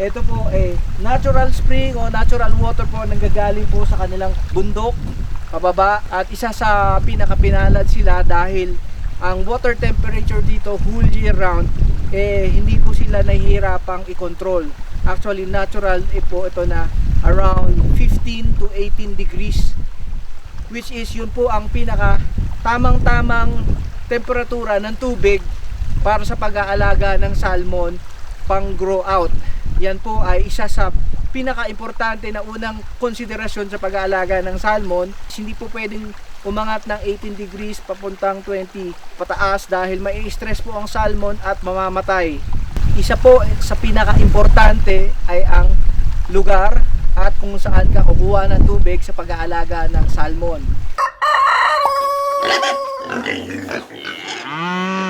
Ito po eh natural spring o natural water po nanggagaling po sa kanilang bundok pababa at isa sa pinakapinalad sila dahil ang water temperature dito whole year round eh hindi po sila nahihirapang i-control. Actually natural eh po ito na around 15 to 18 degrees which is yun po ang pinaka tamang-tamang temperatura ng tubig para sa pag-aalaga ng salmon pang grow out. Yan po ay isa sa pinaka-importante na unang konsiderasyon sa pag-aalaga ng salmon. Hindi po pwedeng umangat ng 18 degrees papuntang 20 pataas dahil mai stress po ang salmon at mamamatay. Isa po sa pinaka-importante ay ang lugar at kung saan ka kukuha ng tubig sa pag-aalaga ng salmon.